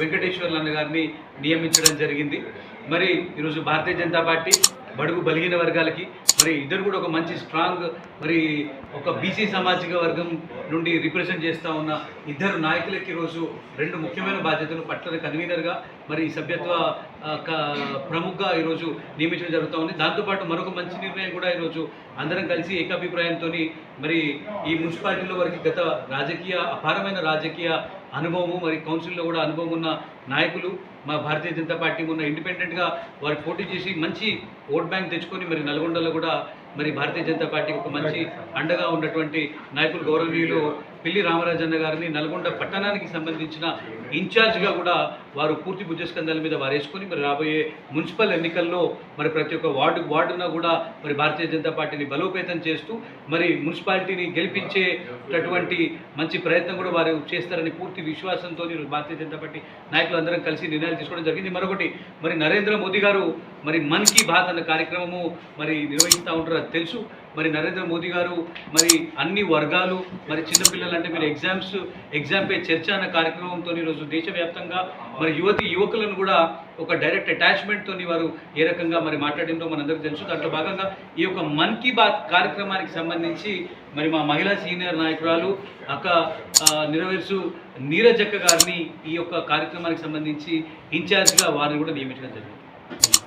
వెంకటేశ్వర్లు అన్న గారిని నియమించడం జరిగింది. మరి ఈరోజు భారతీయ జనతా పార్టీ బడుగు బలిగిన వర్గాలకి మరి ఇద్దరు కూడా ఒక మంచి స్ట్రాంగ్ మరి ఒక బీసీ సామాజిక వర్గం నుండి రిప్రజెంట్ చేస్తూ ఉన్న ఇద్దరు నాయకులకి ఈరోజు రెండు ముఖ్యమైన బాధ్యతలు పట్టణ కన్వీనర్గా మరి సభ్యత్వ ఆ, ప్రముఖగా ఈరోజు నియమించడం జరుగుతూ ఉంది. దాంతోపాటు మరొక మంచి నిర్ణయం కూడా ఈరోజు అందరం కలిసి ఏకాభిప్రాయంతో మరి ఈ మున్సిపాలిటీలో వారికి గత రాజకీయ అపారమైన రాజకీయ అనుభవము మరి కౌన్సిల్లో కూడా అనుభవం ఉన్న నాయకులు మా భారతీయ జనతా పార్టీ ఉన్న ఇండిపెండెంట్గా వారు పోటీ చేసి మంచి ఓట్ బ్యాంక్ తెచ్చుకొని మరి నల్గొండలో కూడా మరి భారతీయ జనతా పార్టీకి ఒక మంచి అండగా ఉన్నటువంటి నాయకులు గౌరవనీయులు పిల్లి రామరాజన్న గారిని నల్గొండ పట్టణానికి సంబంధించిన ఇన్ఛార్జ్గా కూడా వారు పూర్తి భుజస్కంధాల మీద వారేసుకొని మరి రాబోయే మున్సిపల్ ఎన్నికల్లో మరి ప్రతి ఒక్క వార్డు వార్డున కూడా మరి భారతీయ జనతా పార్టీని బలోపేతం చేస్తూ మరి మున్సిపాలిటీని గెలిపించేటటువంటి మంచి ప్రయత్నం కూడా వారు చేస్తారని పూర్తి విశ్వాసంతో భారతీయ జనతా పార్టీ నాయకులు అందరం కలిసి నిర్ణయాలు తీసుకోవడం జరిగింది. మరొకటి మరి నరేంద్ర మోదీ గారు మరి మన్ కీ బాత్ అన్న కార్యక్రమము మరి నిర్వహిస్తూ ఉంటారు అది తెలుసు. మరి నరేంద్ర మోదీ గారు మరి అన్ని వర్గాలు మరి చిన్నపిల్లలు అంటే మీరు ఎగ్జామ్స్ ఎగ్జామ్ పే చర్చ అన్న కార్యక్రమంతో ఈరోజు దేశవ్యాప్తంగా మరి యువతి యువకులను కూడా ఒక డైరెక్ట్ అటాచ్మెంట్తో వారు ఏ రకంగా మరి మాట్లాడిందో మనందరికీ తెలుసు. దాంట్లో భాగంగా ఈ యొక్క మన్ కీ బాత్ కార్యక్రమానికి సంబంధించి మరి మా మహిళా సీనియర్ నాయకురాలు అక్క ఆ, నెరవేర్చు నీరజక్క గారిని ఈ యొక్క కార్యక్రమానికి సంబంధించి ఇన్ఛార్జ్గా వారిని కూడా నియమించడం జరిగింది.